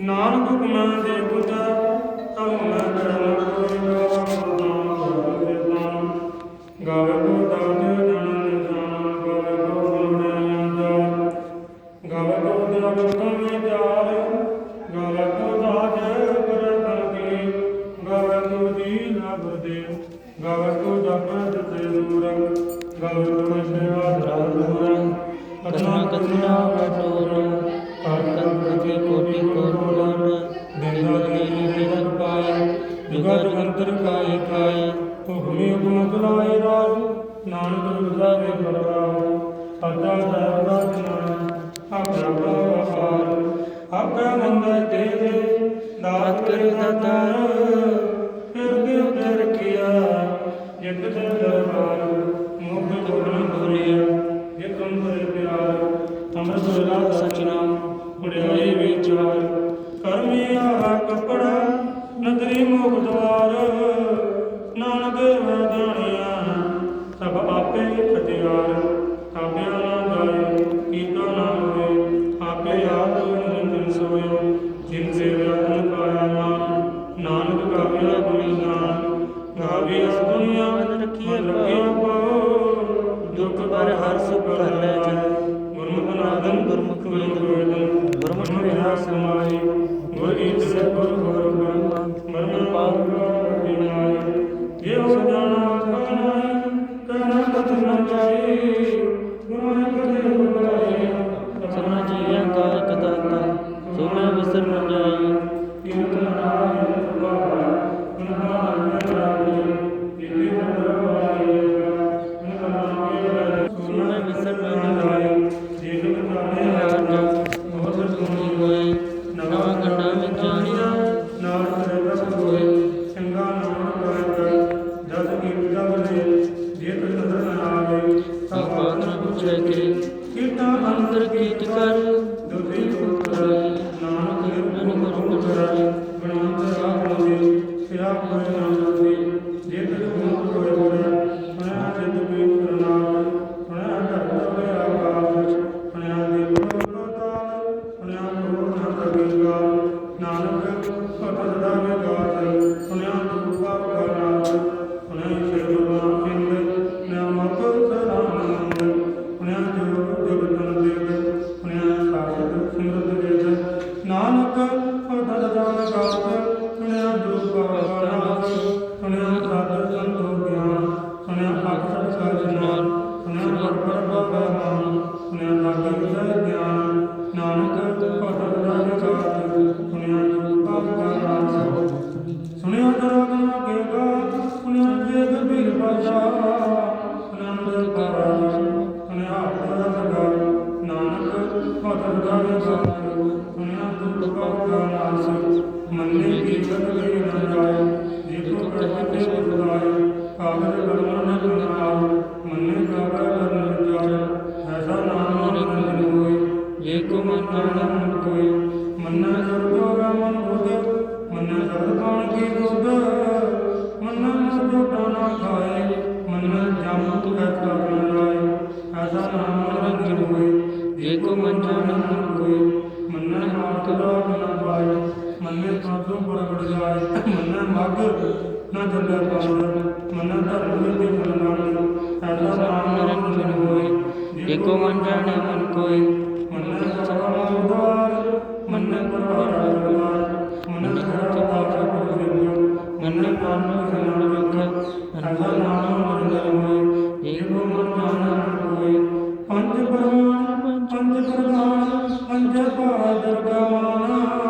ਨਾਨਕ ਹੁਕਮ ਦੇ ਪੁੱਤਾ ਤਉ ਮੈਂ ਗਾਵੇ ਕੋ ਕਥਨਾ ਕਥਨਾ ਵਟੋਰ ਕੰਤਿ ਕੋਟਿ ਕੋਟਿ ਦੇਨਾ ਦੇਨੀ ਦੇਨ ਪਾਏ ਜੁਗਾ ਜਗੰਤਰ ਕਾਏ ਕਾਏ ਹੁਕਮੀ ਹੁਕਮ ਚਲਾਏ ਰਾਜ ਨਾਨਕ ਰੁਦਾਵੇ ਪਰਵਾਰ ਸਾਡਾ ਸਰਦਾ ਜਨਾਨ ਆਪਣਾ ਪਾਵਾਰ ਆਪਣਾ ਮੰਦਰ ਦੇ ਦੇ ਦਾਤ ਕਰੇ ਦਾਤਾਰ ਫਿਰ ਦੇ ਉਤੇ ਰਖਿਆ ਜਿਤ ਤੇ ਪਿਆਰ ਅੰਮ੍ਰਿਤ ਵੇਲਾ ਸਚਨਾਮ ਉਡਿਆਈ ਵਿਚਾਰ ਕਰਮਿਆ ਆਹ ਕਪੜਾ ਨਦਰੀ ਮੁਖ ਦਵਾਰ। ਗੁਰਮੁਖ ਵਿਹਾ ਸਮਾਈ ਗੁਰ ਈਤ ਗੁਰ ਗੁਰ ਕਰਾਜ ਸੁਣਿਆ ਆਪਣਾ ਸਗਾ ਨਾਨਕ ਭਗਤ ਦਾ ਵਿਸਾਰ ਸੁਣਿਆ ਦੁਖ ਕਾ ਨਾਸ ਮੰਨੇ ਕੀ ਗਤ ਗਈ ਨ ਜਾਏ ਜੇ ਤੋ ਕਹੇ ਤੇ ਬੁਲਾਏ ਕਾਗਜ ਕਲਮ ਨ ਗੁਨਾਹ ਮੰਨੇ ਕਾਗਜ ਕਰਨ ਜਾਏ ਐਸਾ ਨਾਮ ਨਿਰੰਜਨ ਹੋਏ ਜੇ ਕੋ ਮਨ ਨਾਮ ਕੋਈ ਮੰਨਾ ਸਰਦੋ ਮਨ ਬੁਧ ਮੰਨਾ ਸਬਦ ਕਾਣ ਕੀ ਦੁਧ ਮੰਨਾ ਸਬਦੋ ਦਾਣਾ ਖਾਏ। ਮੰਨਾ ਜਮ ਤੁ ਹੈ ਕਰਨ ਲਾਏ ਐਸਾ ਨਾਮ ਨਿਰੰਜਨ ਹੋਏ ਜੇ ਕੋ ਮਨ ਜਾਣ ਮਨ ਕੋਈ ਮੰਨਾ ਮਾਤ ਦਾ ਨਾ ਪਾਏ, ਮੰਨੇ ਸਾਧੂ ਪ੍ਰਗਟ ਜਾਏ ਮੰਨਾ ਮਗ ਨਾ ਜੰਦਾ ਪਾਵਨ ਮੰਨਾ ਧਰਮ ਦੇ ਫਲ ਨਾਮ ਐਸਾ ਨਾਮ ਨਿਰੰਜਨ ਹੋਏ ਜੇ ਕੋ ਮਨ ਜਾਣੇ ਮਨ ਕੋਈ ਮੰਨਾ ਸਭਾ ਉਦਾਰ ਮੰਨਾ ਪਰਵਾਰ ਮੰਨੇ ਪਾਨ ਸਿਮਰਨ ਵਿਖ ਨਾਮ ਮੰਦਰ ਹੋਏ ਜੇ ਮਨ ਜਾਣ ਕੋਈ ਪੰਜ ਪ੍ਰਮਾਣ ਪੰਜ ਪ੍ਰਮਾਣ ਪੰਜ ਬਹਾਦਰ ਗਵਾਨਾ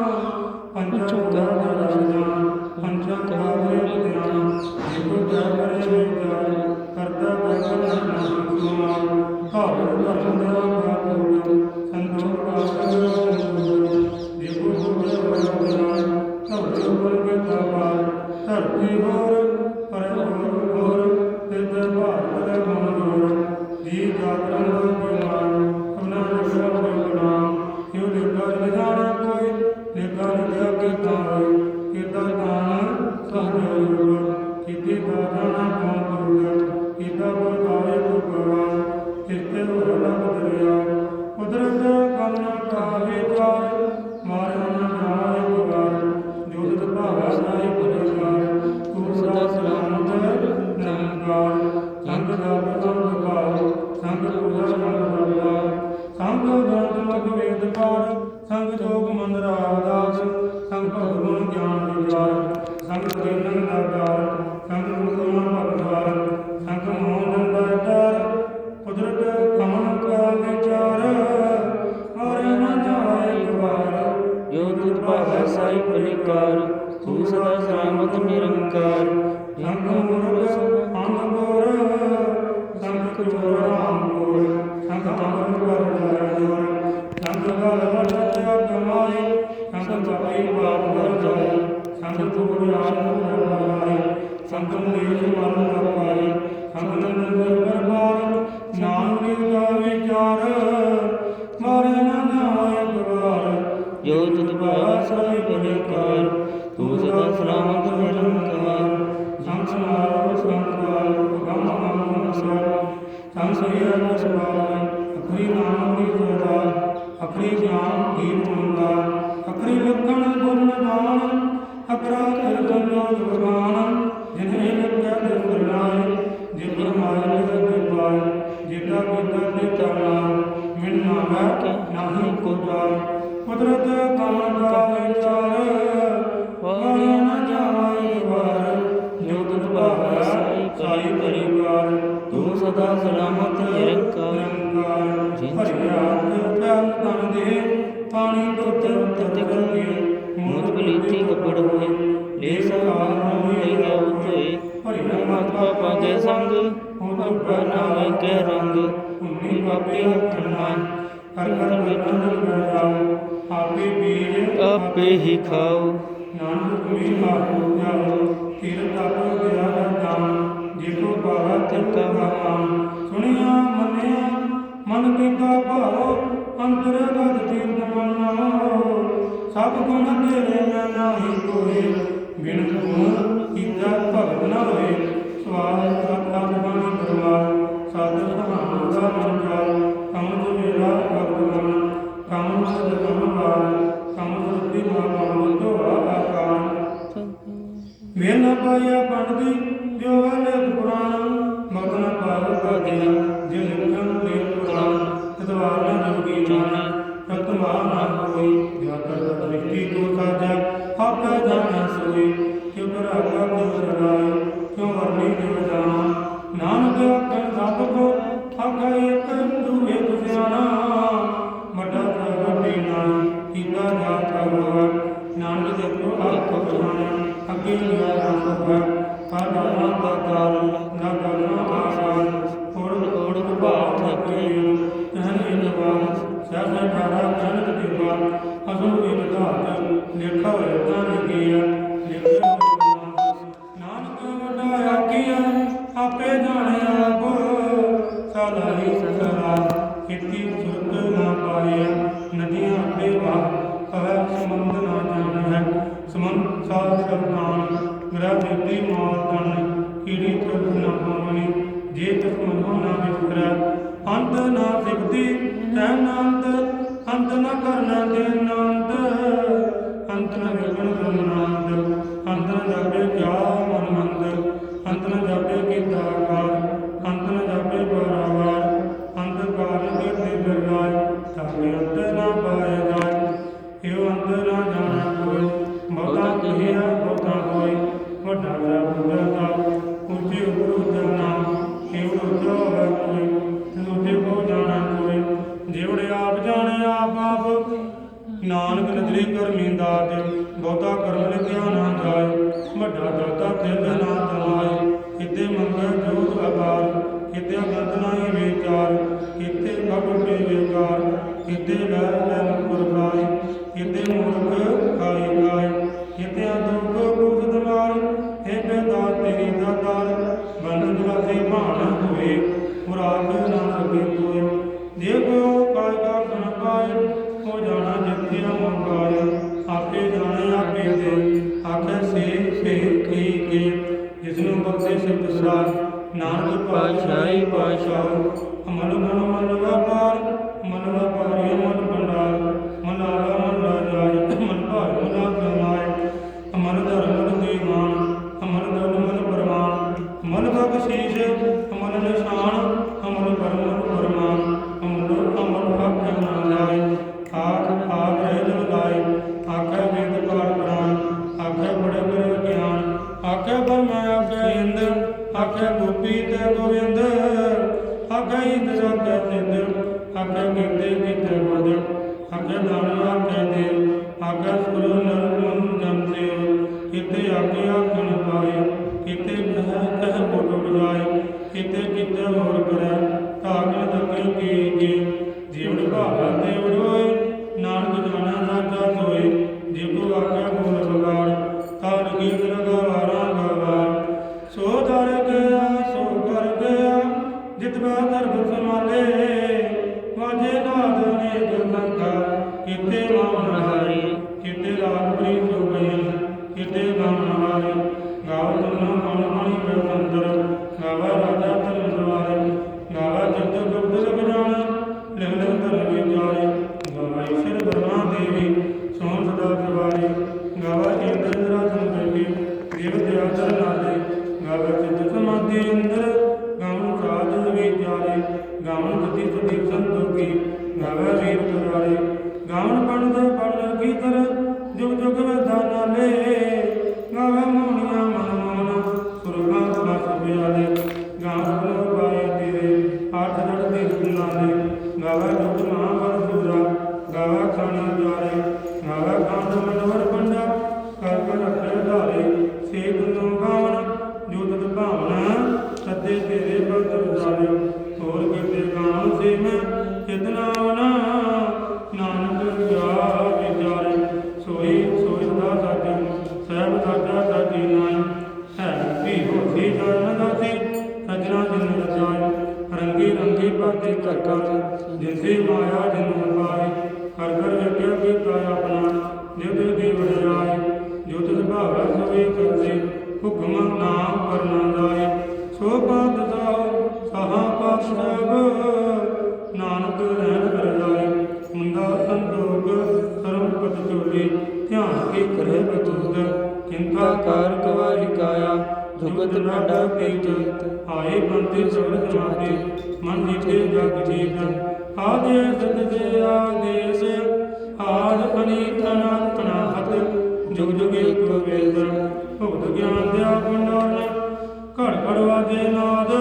ਗੁਰੂਣ ਕਿਤੇ ਦਾਦਾ ਨਾ ਕੋ ਗੁਰੂਣ ਕਿਤਾ ਬਤਾਏ ਗੁਰੂਣ ਕਿਤੇ ਹੋਣਾ ਬਦਰਿਆ। ਕੁਦਰਤ ਕਮਨਾ ਕਾਲੇ ਦਵਾਰ ਮਾਰੇ ਨਾ ਜਾਏ ਦੁਆਰ ਜੋ ਤੁਧ ਭਾਇਆ ਸੋਈ ਬਲਿਕਾਰ ਤੂੰ ਸਦਾ ਸਲਾਮਤ ਨਿਰੰਕਾਰ। ਸੰਸਾਰ ਸੰਸਾਰ ਗਮ ਗਮ ਸਰ। ਸੰਸਰੀਆ ਸਵਾਲ ਅਖਰੀ ਨਾਮ ਦੀ ਸਦਾ ਅਖਰੀ ਗਿਆਨ ਗੀਤ ਮੰਗਾ ਅਖਰੀ ਲਖਣ ਗੁਣ ਗਾਨ ਅਕਰਾ ਤਿਰਗਨੋ ਜੁਗਾਨ ਜਿਨੇ ਲੱਗਿਆ ਤੇ ਕੁਦਰਤ ਕਮਲ ਦਾ ਵਿਚਾਰ ਵਾਰੀ ਨਾ ਜਾਏ ਵਾਰ ਜੋ ਤੁਧ ਭਾਵੈ ਸਾਈ ਪਰਿਵਾਰ। ਤੂੰ ਸਦਾ ਸਲਾਮਤ ਨਿਰੰਕਾਰ। ਹਰਿਆਤ ਪੈਲ ਤਨ ਦੇ ਪਾਣੀ ਦੁੱਧ ਤਤ ਗੰਗੇ ਮੋਤ ਬਲੀਤੀ ਕੱਪੜ ਹੋਏ। ਲੈ ਸਹਾਰ ਨਾਮ ਲਈ ਗਿਆ ਉਤੋਏ ਹਰਿ ਮਤ ਪਾਪਾ ਦੇ ਸੰਗ ਹੁਣ ਨਾਮੇ ਕੇ ਰੰਗ। ਉਨੀ ਬਾਪੇ ਹਰ ਹਰ ਵੇਖਣ ਜਾਓ ਆਪੇ ਬੀਜ ਆਪੇ ਹੀ ਖਾਓ। ਨਾਨਕ ਵੀ ਆਪੋ ਜਾਓ ਤੀਰ ਤਪ ਗਿਆ ਦਾਨ ਜੇ ਕੋ ਪਾਵਾ ਤਿਰਕਾ ਮਾਨ ਸੁਣਿਆ ਮੰਨਿਆ ਮਨ ਕੀਤਾ ਭਾਉ ਅੰਤਰ ਗਤ ਤੀਰਥ ਮੰਨੋ ਸਭ ਗੁਣ ਤੇਰੇ ਮੈਂ ਨਾਹੀ ਕੋਏ ਬਿਨ ਗੁਣ ਕੀਤਾ ਭਗਤ ਨਾ ਹੋਏ। ਸਵਾਲ ਸਤ ਸਤ ਬਾਣੀ ਪਰਵਾਰ ਸਾਧ ਸੁਭਾਨ ਦਾ ਮਨ ਤੁ ਮੇਰਾ ਭਗਤ ਸਦ ਕਮ ਵਾਰ ਕਮ ਸੁਰਤੀ ਮਾ ਕਮ ਧੋਆ ਆਕਾਰ ਮੇਰ ਨਾ ਪਾਇਆ ਪੰਡਦੀ ਜੋ ਵਾਲੇ ਪੁਰਾਣ, ਮਗਨ ਨਾ ਭਾਗਿਆ, ਜੇ ਲਿਖਣ ਦੇ ਪੁਰਾਣ ਤਦਵਾਰ ਨਾ ਜੋਗੀ ਮਾਨ ਤਤਮਾ ਨਾ ਹੋਈ ਜਾਤਰ ਦ੍ਰਿਸ਼ਟੀ ਕੋ ਸਾਜਾ, ਆਪੇ ਜਾਣਾ ਸੋਈ। ਭਾਵ ਥਕੇ ਤਹਨ ਇਨਵਾਨ ਸਹਿ ਸਹਿ ਠਾਰਾ ਦੇਵਾ ਅਸੂ ਇਕ ਧਾਤ ਲੇਖਾ ਹੋਇਆ ਤਾਂ ਲਿਖਿਆ ਲਿਖਿਆ ਨਾਨਕ ਵੱਡਾ ਆਖੀਆ ਆਪੇ ਜਾਣਿਆ ਆਪ ਸਾਲਾ ਹੀ ਇਤੀ ਸੁਰਤ ਨਾ ਪਾਇਆ। ਨਦੀਆਂ ਆਪੇ ਵਾ ਕਹੈ ਸਮੰਦ ਨਾ ਜਾਣ। ਹੈ ਸਮੰਦ ਸਾਧ ਸਰਦਾਨ ਗ੍ਰਹਿ ਦਿੱਤੀ ਮਾਲ ਤਨ। ਕੀੜੀ ਤੁਰ ਨਾ ਪਾਵਨੀ ਜੇ ਤਸ ਮਨੋ ਨਾ ਵਿਸਰੈ ਅੰਤ ਨਾ ਸਿਕਤੀ ਤੈ ਨੰਦ ਅੰਤ ਨਾ ਕਰਨਾ ਤੇ ਨੰਦ ਅੰਤ ਨਾ ਵਿਗਣ ਬ੍ਰਹਮਨੰਦ ਅੰਤ ਨ ਜਾਪੇ ਕਿਆ ਮਨ ਮੰਦ ਅੰਤ ਨਾ ਜਾਪੇ ਕੀਤਾ ਕਰਮੀ ਦਾਤ ਬਹੁਤਾ ਕਰਮ ਲਿਖਿਆ ਨਾ ਜਾਏ। ਵੱਡਾ ਦਾਤਾ ਤਿਲ ਨਾ ਬਖਸ਼ੇ ਸਿਫਤ ਨਾਨਕ ਪਾਤਸ਼ਾਹੀ ਪਾਤਸ਼ਾਹ ਮਨ ਮਨ ਮਨ ਵਪਾਰ ਗੋਬਿੰਦ ਆਖੇ ਇੰਦ ਆਖੇ ਸਿੰਧ ਆਖੇ ਕੀਤੇ ਕੀਤੇ ਬਦ ਆਖੇ ਧਾਰ ਆਖੇ ਦੇ, ਆਖੇ ਸੁਰ ਨਰਮਨ ਕਿਤੇ ਆਖੇ ਆਖਣ ਪਾਏ, ਕਿਤੇ ਕਹ ਕਹ ਬੋਲ ਬੁਝਾਏ, ਕਿਤੇ ਕਿਤੇ ਹੋਰ ਕਰੇ। Ramadan. ਜੁਗਤ ਨਾਡਾ ਆਏ ਬੰਤੇ ਸਬਦ ਸਮਾਤੇ ਮਨ ਜੀਤੇ ਜਗ ਜੀਤ ਆਦੇਸ ਸਤਿ ਆਦੇਸ, ਆਦ ਅਨੀਤ ਅਨੰਤ ਨਾਹਤ ਜੁਗ ਜੁਗ ਇੱਕ ਵੇਦ, ਭਗਤ ਗਿਆਨ ਦਿਆ ਭੰਡਾਰ ਘੜ ਘੜ ਵਾਜੇ ਨਾਦ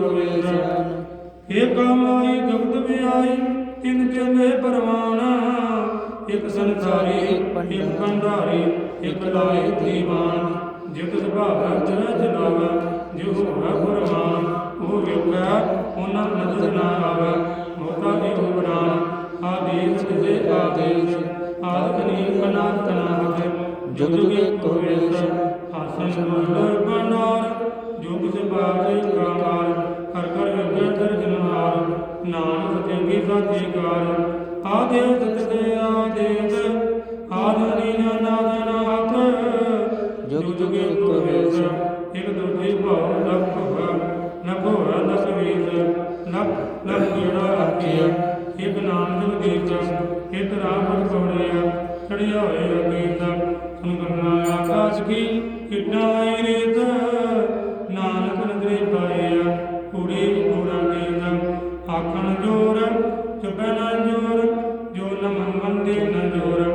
ਜੁਗ ਇੱਕ ਵੇਦ ਏਕ ਮਾਈ ਜਗਤ ਵਿਆਈ, ਤਿਨ ਚਲੇ ਪਰਵਾਨਾ। ਇਕ ਸੰਸਾਰੀ, ਇਕ ਭੰਡਾਰੀ, ਇਕ ਲਾਏ ਦੀਵਾਨ। ਜਿਤ ਸੁਭਾਵ ਜਨ ਜਨਾਵਾ ਜੋ ਹੋਵੇ ਗੁਰਮਾਨ। ਉਹ ਵੇਖੈ, ਉਹਨਾਂ ਨਜ਼ਰ ਨਾ ਆਵੇ ਮੋਤਾ ਇਹੋ ਬਰਾਨ ਆਦੇਸ ਦੇ ਆਦੇਸ ਆਦਿ ਅਨੰਤ ਨਾਥ ਜੁਗ ਜੁਗ ਇੱਕ ਵੇਸ ਹਾਸਨ ਮੁੰਡ ਬਨਾਰ ਜੋ ਕਿਸ ਬਾਜੇ ਕਾਮਾਰ। ਕਰ ਕਰ ਵਿਗਿਆ ਦਰ ਜਨਹਾਰ ਨਾਨਕ ਚੰਗੀ ਸਾਚੀ ਕਾਰ। ਆਦੇਸ ਤਤੇ ਆਦੇਸ ਆਦਿ ਨਾਦ ਨਾਥ ਜੁਗ ਜੁਗ ਇੱਕ ਵੇਸ, ਇਕ ਦੁਜੀ ਭਾਵ ਲਖ ਹੋਆ ਨ ਭੋਰਾ ਨ ਸਵੀਸ ਜਿਹੜਾ ਆਖਿਆ। ਇਕ ਨਾਮ ਜੁਗ ਗੀਤ ਇਕ ਰਾਮ ਪੜਿਆ ਚੜਿਆ ਹੋਏ ਅਗੀਤ ਸੁਨ ਕਰਨਾ ਆਕਾਸ਼ ਕੀ ਕਿਟਾਈ ਰੀਤ। ਨਾਨਕ ਨਦਰੇ ਪਾਇਆ। ਕੁੜੀ ਕੂੜਾ ਗੀਤ ਆਖਣ ਜੋਰ ਚੁਪੈ ਨਾ ਜੋਰ ਜੋ ਨ ਮਨ ਮੰਦੇ ਨ ਜੋਰ।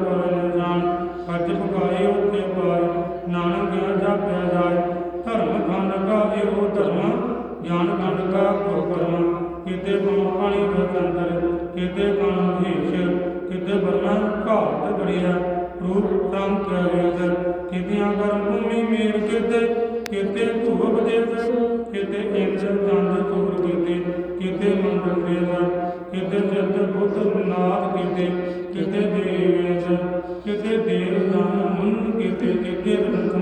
ਨਦਰੇ ਕਰ ਜਾਣ। ਅੱਜ ਪਕਾਏ ਉੱਤੇ ਪਾਏ। ਨਾਨਕ ਗਿਆ ਜਾਪਿਆ ਜਾਏ। ਧਰਮ ਖੰਡ ਇਹੋ ਧਰਮ? ਗਿਆਨ ਖੰਡ ਕੋ ਕਰਮ? ਕਿਤੇ ਪਾਉ ਪਾਣੀ ਬਤੰਦਰ ਕਿਤੇ ਕਾਨ ਭੀਸ਼ ਕਿਤੇ ਬਰਮਾ ਘਾਟ ਬੜਿਆ ਰੂਪ ਰੰਗ ਕੈਦ ਕਿਤਿਆਂ ਕਰਮ ਭੂਮੀ ਮੇਰ ਕਿਤੇ? ਕਿਤੇ ਧੂਪ ਦੇਸ ਕਿਤੇ ਇੰਦਰ ਚੰਦ ਚੂਰ ਕਿਤੇ? ਕਿਤੇ ਮੰਡਲ ਦੇਸ ਕਿਤੇ ਜਤ ਬੁੱਧ ਨਾਥ ਕਿਤੇ? ਕਿਤੇ ਦੇਵੇਸ ਕਿਤੇ ਦੇਵ ਦਾਨ ਮੁੰਨ ਕਿਤੇ ਕਿਤੇ ਰੰਗ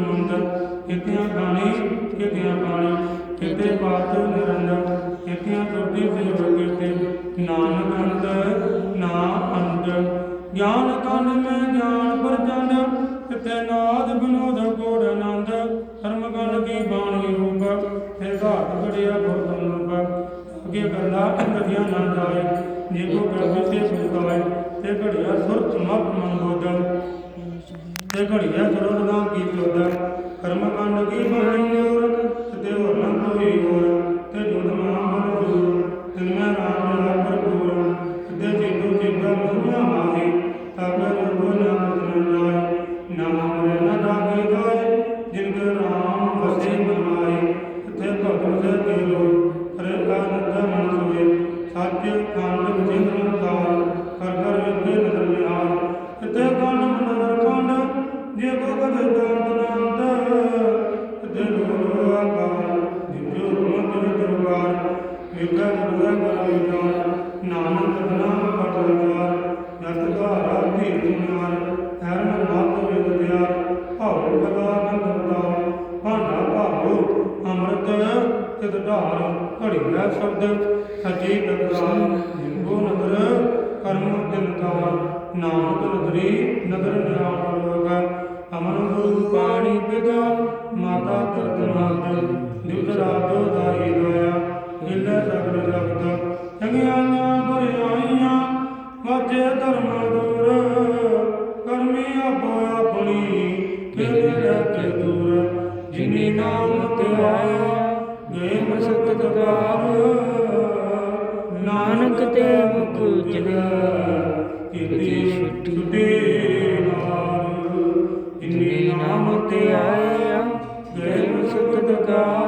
ਵਿਚਾਰ ਨਾਨਕ ਨਾਮ ਪਟਵਾਰ ਜਤ ਧਾਰਾ ਧੀਰ ਨਾਰ ਹਰਨ ਮਾਤ ਵਿਦ ਦਿਆਰ ਭਾਉ ਕਲਾ ਬੰਦਤਾ ਭਾਂਡਾ ਭਾਉ ਅੰਮ੍ਰਿਤ ਤਿਤ ਢਾਰ ਘੜੀਆ ਸ਼ਬਦ, ਸੱਚੀ ਤਤਕਾਰ ਜਿੰਬੋ ਨਦਰ, ਕਰਮ ਦਿਨਕਾਰ ਨਾਨਕ ਨਦਰੀ, ਨਦਰ ਨਿਆਮ ਲੋਗਾ ਅਮਨ ਗੁਰੂ ਪਾਣੀ ਪਿਤਾ, ਮਾਤਾ ਤਤ ਮਾਤ ਦਿਵ ਰਾਤੋ ਦਾਈ ਦੋਇਆ ਇਲੇ ਸਗਲ ਜਗਤ ਚੰਗਿਆਈਆਂ ਬੁਰਾਈਆਂ ਵਾਜੇ ਧਰਮ ਦੂਰ, ਕਰਮੀ ਆਪੋ ਆਪਣੀ ਕਿਤੇ ਰੱਖੇ ਦੂਰ। ਜਿਨੀ ਨਾਮ ਤੇ ਆਇਆ ਗਏ ਮਸਤ ਦਰਬਾਰ ਨਾਨਕ ਤੇ ਮੁਖ ਉਜਲਿਆ ਕੀਤੀ ਛੁੱਟੀ ਨਾਰ ਜਿਨੀ ਨਾਮ ਤੇ ਆਇਆ ਗਏ ਮਸਤ ਦਰਬਾਰ